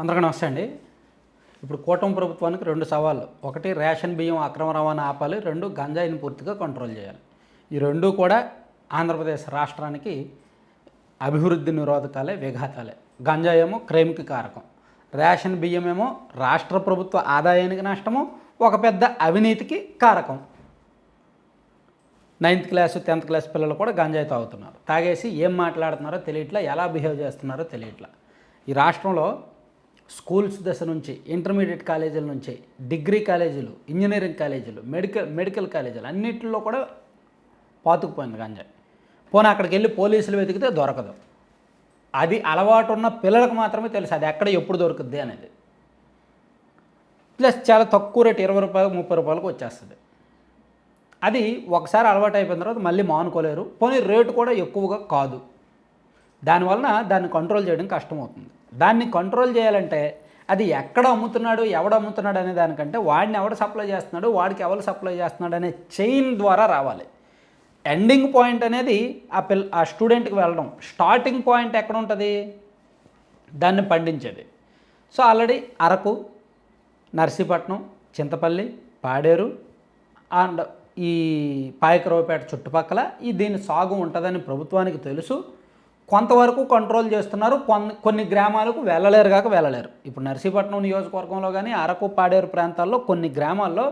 అందరికీ నమస్తే అండి. ఇప్పుడు కూటమి ప్రభుత్వానికి రెండు సవాళ్ళు. ఒకటి రేషన్ బియ్యం అక్రమ రవాణా ఆపాలి. రెండు గంజాయిని పూర్తిగా కంట్రోల్ చేయాలి. ఈ రెండూ కూడా ఆంధ్రప్రదేశ్ రాష్ట్రానికి అభివృద్ధి నిరోధకాలే విఘాతాలే. గంజాయేమో ఏమో క్రైమ్కి కారకం. రేషన్ బియ్యమేమో రాష్ట్ర ప్రభుత్వ ఆదాయానికి నష్టము ఒక పెద్ద అవినీతికి కారకం. నైన్త్ క్లాస్ టెన్త్ క్లాస్ పిల్లలు కూడా గంజాయి తాగుతున్నారు. తాగేసి ఏం మాట్లాడుతున్నారో తెలియట్లా ఎలా బిహేవ్ చేస్తున్నారో తెలియట్లా. ఈ రాష్ట్రంలో స్కూల్స్ దశ నుంచి ఇంటర్మీడియట్ కాలేజీల నుంచి డిగ్రీ కాలేజీలు ఇంజనీరింగ్ కాలేజీలు మెడికల్ మెడికల్ కాలేజీలు అన్నింటిలో కూడా పాతుకుపోయింది గంజాయి. పోనీ అక్కడికి వెళ్ళి పోలీసులు వెతికితే దొరకదు. అది అలవాటు ఉన్న పిల్లలకు మాత్రమే తెలుసు అది ఎక్కడ ఎప్పుడు దొరుకుద్ది అనేది. ప్లస్ చాలా తక్కువ రేటు ఇరవై రూపాయలు ముప్పై రూపాయలకు వచ్చేస్తుంది. అది ఒకసారి అలవాటు అయిపోయిన తర్వాత మళ్ళీ మానుకోలేరు. పోనీ రేటు కూడా ఎక్కువగా కాదు. దానివలన దాన్ని కంట్రోల్ చేయడం కష్టమవుతుంది. దాన్ని కంట్రోల్ చేయాలంటే అది ఎక్కడ అమ్ముతున్నాడు ఎవడు అమ్ముతున్నాడు అనే దానికంటే వాడిని ఎవడు సప్లై చేస్తున్నాడు వాడికి ఎవరు సప్లై చేస్తున్నాడు అనే చైన్ ద్వారా రావాలి. ఎండింగ్ పాయింట్ అనేది ఆ పిల్ల ఆ స్టూడెంట్కి వెళ్ళడం. స్టార్టింగ్ పాయింట్ ఎక్కడ ఉంటుంది? దాన్ని పండించేది. So already Araku Narsipatnam Chintapalli Paderu and ఈ పాయకరావుపేట చుట్టుపక్కల ఈ దీని సాగు ఉంటుందని ప్రభుత్వానికి తెలుసు. కొంతవరకు కంట్రోల్ చేస్తున్నారు కొన్ని కొన్ని గ్రామాలకు వెళ్ళలేరు కాక వెళ్ళలేరు. ఇప్పుడు నర్సీపట్నం నియోజకవర్గంలో కానీ అరకు పాడేరు ప్రాంతాల్లో కొన్ని గ్రామాల్లో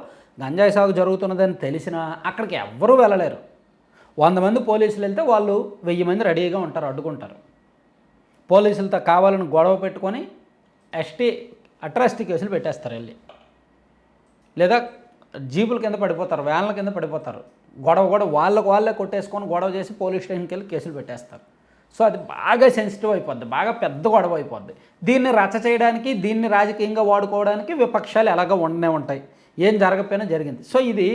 గంజాయి సాగు జరుగుతున్నదని తెలిసినా అక్కడికి ఎవ్వరూ వెళ్ళలేరు. వంద మంది పోలీసులు వెళ్తే వాళ్ళు వెయ్యి మంది రెడీగా ఉంటారు అడ్డుకుంటారు. పోలీసులతో కావాలని గొడవ పెట్టుకొని ఎస్టీ అట్రాసిటీ కేసులు పెట్టేస్తారు వెళ్ళి. లేదా జీపుల కింద పడిపోతారు వ్యాన్ల కింద పడిపోతారు. గొడవ కూడా వాళ్ళకు వాళ్ళే కొట్టేసుకొని గొడవ చేసి పోలీస్ స్టేషన్కి వెళ్ళి కేసులు పెట్టేస్తారు. సో అది బాగా సెన్సిటివ్ అయిపోద్ది బాగా పెద్ద గొడవ అయిపోద్ది. దీన్ని రచ్చ చేయడానికి దీన్ని రాజకీయంగా వాడుకోవడానికి విపక్షాలు ఎలాగో ఉండనే ఉంటాయి. ఏం జరగకపోయినా జరిగింది. సో ఇది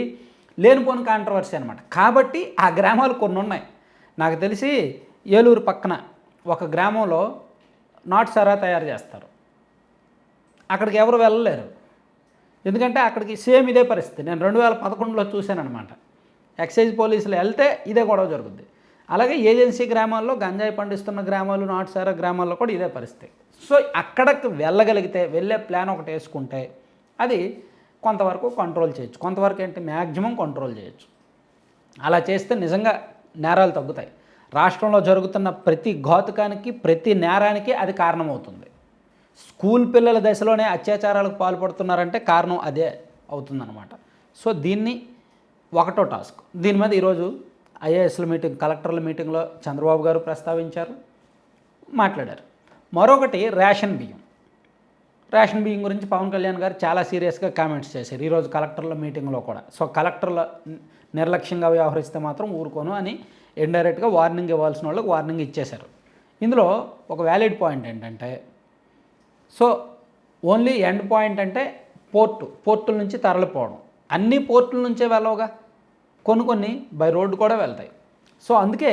లేనిపోని కాంట్రవర్సీ అనమాట కాబట్టి ఆ గ్రామాలు కొన్ని ఉన్నాయి. నాకు తెలిసి ఏలూరు పక్కన ఒక గ్రామంలో నాటు సరా తయారు చేస్తారు. అక్కడికి ఎవరు వెళ్ళలేరు. ఎందుకంటే అక్కడికి సేమ్ ఇదే పరిస్థితి. నేను రెండు వేల పదకొండులో చూశానమాట ఎక్సైజ్ పోలీసులు వెళ్తే ఇదే గొడవ జరుగుద్ది. అలాగే ఏజెన్సీ గ్రామాల్లో గంజాయి పండిస్తున్న గ్రామాలు నాటుసారా గ్రామాల్లో కూడా ఇదే పరిస్థితి. సో అక్కడకు వెళ్ళగలిగితే వెళ్ళే ప్లాన్ ఒకటి వేసుకుంటే అది కొంతవరకు కంట్రోల్ చేయొచ్చు. కొంతవరకు ఏంటి? మ్యాక్సిమం కంట్రోల్ చేయొచ్చు. అలా చేస్తే నిజంగా నేరాలు తగ్గుతాయి. రాష్ట్రంలో జరుగుతున్న ప్రతి ఘాతుకానికి ప్రతి నేరానికి అది కారణమవుతుంది. స్కూల్ పిల్లల దశలోనే అత్యాచారాలకు పాల్పడుతున్నారంటే కారణం అదే అవుతుందన్నమాట. సో దీన్ని ఒకటో టాస్క్. దీని మీద ఈరోజు ఐఏఎస్ల మీటింగ్ కలెక్టర్ల మీటింగ్లో చంద్రబాబు గారు ప్రస్తావించారు మాట్లాడారు. మరొకటి రేషన్ బియ్యం. రేషన్ బియ్యం గురించి పవన్ కళ్యాణ్ గారు చాలా సీరియస్గా కామెంట్స్ చేశారు. ఈరోజు కలెక్టర్ల మీటింగ్లో కూడా. సో కలెక్టర్ల నిర్లక్ష్యంగా వ్యవహరిస్తే మాత్రం ఊరుకోను అని ఇండైరెక్ట్గా వార్నింగ్ ఇవ్వాల్సిన వాళ్ళకి వార్నింగ్ ఇచ్చేశారు. ఇందులో ఒక వ్యాలిడ్ పాయింట్ ఏంటంటే సో ఓన్లీ ఎండ్ పాయింట్ అంటే పోర్టు పోర్టుల నుంచి తరలిపోవడం. అన్ని పోర్టుల నుంచే వెళ్ళవుగా. కొన్ని కొన్ని బై రోడ్డు కూడా వెళ్తాయి. సో అందుకే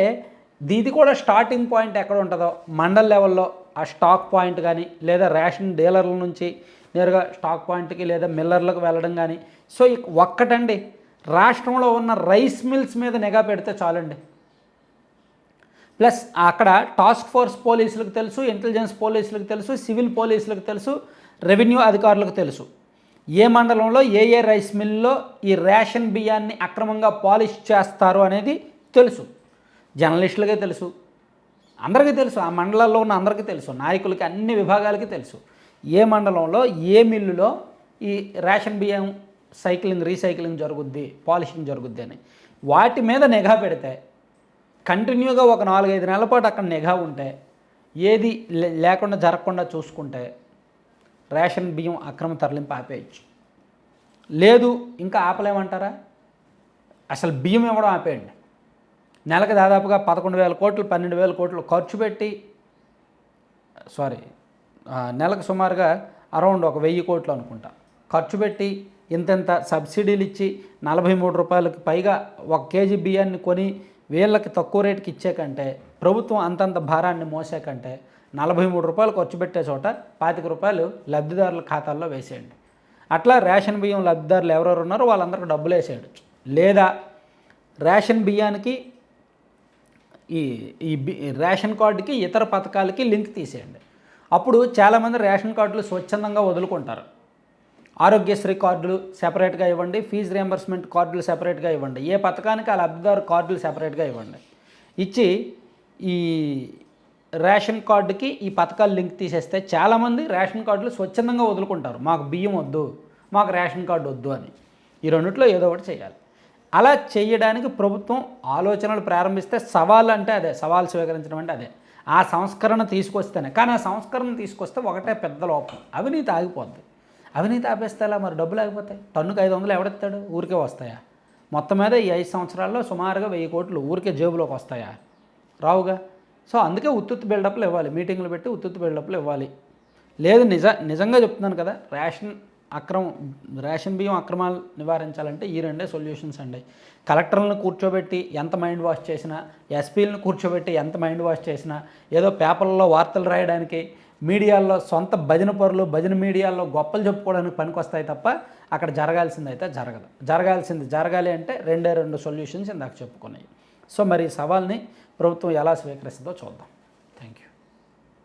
దీది కూడా స్టార్టింగ్ పాయింట్ ఎక్కడ ఉంటుందో మండల్ లెవెల్లో ఆ స్టాక్ పాయింట్ కానీ లేదా రేషన్ డీలర్ల నుంచి నేరుగా స్టాక్ పాయింట్కి లేదా మిల్లర్లకు వెళ్ళడం కానీ సో ఒక్కటండి రాష్ట్రంలో ఉన్న రైస్ మిల్స్ మీద నిఘా పెడితే చాలండి. ప్లస్ అక్కడ టాస్క్ ఫోర్స్ పోలీసులకు తెలుసు ఇంటెలిజెన్స్ పోలీసులకు తెలుసు సివిల్ పోలీసులకు తెలుసు రెవెన్యూ అధికారులకు తెలుసు. ఏ మండలంలో ఏ ఏ రైస్ మిల్లో ఈ రేషన్ బియ్యాన్ని అక్రమంగా పాలిష్ చేస్తారు అనేది తెలుసు. జర్నలిస్టులకే తెలుసు. అందరికీ తెలుసు. ఆ మండలాల్లో ఉన్న అందరికీ తెలుసు. నాయకులకి అన్ని విభాగాలకి తెలుసు. ఏ మండలంలో ఏ మిల్లులో ఈ రేషన్ బియ్యం సైక్లింగ్ రీసైక్లింగ్ జరుగుద్ది పాలిషింగ్ జరుగుద్ది అని. వాటి మీద నిఘా పెడితే కంటిన్యూగా ఒక నాలుగైదు నెలల పాటు అక్కడ నిఘా ఉంటే ఏది లే- లేకుండా జరగకుండా చూసుకుంటే రేషన్ బియ్యం అక్రమ తరలింపు ఆపేయచ్చు. లేదు ఇంకా ఆపలేమంటారా? అసలు బియ్యం ఇవ్వడం ఆపేయండి. నెలకు దాదాపుగా పదకొండు వేల కోట్లు పన్నెండు వేల కోట్లు ఖర్చు పెట్టి సారీ నెలకు సుమారుగా అరౌండ్ ఒక వెయ్యి కోట్లు అనుకుంటా. ఖర్చు పెట్టి ఇంతెంత సబ్సిడీలు ఇచ్చి నలభై మూడు రూపాయలకు పైగా ఒక కేజీ బియ్యాన్ని కొని వీళ్ళకి తక్కువ రేటుకి ఇచ్చే కంటే ప్రభుత్వం అంతంత భారాన్ని మోసే కంటే నలభై మూడు రూపాయలు ఖర్చు పెట్టే చోట పాతిక రూపాయలు లబ్ధిదారుల ఖాతాల్లో వేసేయండి. అట్లా రేషన్ బియ్యం లబ్ధిదారులు ఎవరెవరు ఉన్నారో వాళ్ళందరికీ డబ్బులు వేసేయచ్చు. లేదా రేషన్ బియ్యానికి ఈ ఈ బి రేషన్ కార్డుకి ఇతర పథకాలకి లింక్ తీసేయండి. అప్పుడు చాలామంది రేషన్ కార్డులు స్వచ్ఛందంగా వదులుకుంటారు. ఆరోగ్యశ్రీ కార్డులు సెపరేట్గా ఇవ్వండి ఫీజు రియంబర్స్మెంట్ కార్డులు సెపరేట్గా ఇవ్వండి ఏ పథకానికి ఆ లబ్ధిదారు కార్డులు సెపరేట్గా ఇవ్వండి. ఇచ్చి ఈ రేషన్ కార్డుకి ఈ పథకాలు లింక్ తీసేస్తే చాలామంది రేషన్ కార్డులు స్వచ్ఛందంగా వదులుకుంటారు. మాకు బియ్యం వద్దు మాకు రేషన్ కార్డు వద్దు అని. ఈ రెండిట్లో ఏదో ఒకటి చేయాలి. అలా చేయడానికి ప్రభుత్వం ఆలోచనలు ప్రారంభిస్తే సవాల్ అంటే అదే సవాల్ స్వీకరించడం అంటే అదే. ఆ సంస్కరణ తీసుకొస్తేనే. కానీ ఆ సంస్కరణ తీసుకొస్తే ఒకటే పెద్ద లోపం. అవినీతి ఆగిపోద్ది. అవినీతి ఆపేస్తే ఎలా? మరి డబ్బులు ఆగిపోతాయి. టన్నుకు ఐదు వందలు ఎవడెత్తాడు ఊరికే వస్తాయా? మొత్తం మీద ఈ ఐదు సంవత్సరాల్లో సుమారుగా వెయ్యి కోట్లు ఊరికే జేబులోకి వస్తాయా? రావుగా. సో అందుకే ఉత్తుత్తు బిల్డప్లు ఇవ్వాలి. మీటింగ్లు పెట్టి ఉత్తుత్తు బిల్డప్లు ఇవ్వాలి. లేదు నిజ నిజంగా చెప్తున్నాను కదా రేషన్ అక్రమం రేషన్ బియ్యం అక్రమాలు నివారించాలంటే ఈ రెండే సొల్యూషన్స్ అండి. కలెక్టర్లను కూర్చోబెట్టి ఎంత మైండ్ వాష్ చేసినా ఎస్పీలను కూర్చోబెట్టి ఎంత మైండ్ వాష్ చేసినా ఏదో పేపర్లలో వార్తలు రాయడానికి మీడియాల్లో సొంత భజన పరులు భజన మీడియాల్లో గొప్పలు చెప్పుకోవడానికి పనికొస్తాయి తప్ప అక్కడ జరగాల్సింది అయితే జరగదు. జరగాల్సింది జరగాలి అంటే రెండే రెండు సొల్యూషన్స్ ఇందాక చెప్పుకున్నాయి. సో మరి ఈ సవాల్ని ప్రభుత్వం ఎలా స్వీకరిస్తుందో చూద్దాం.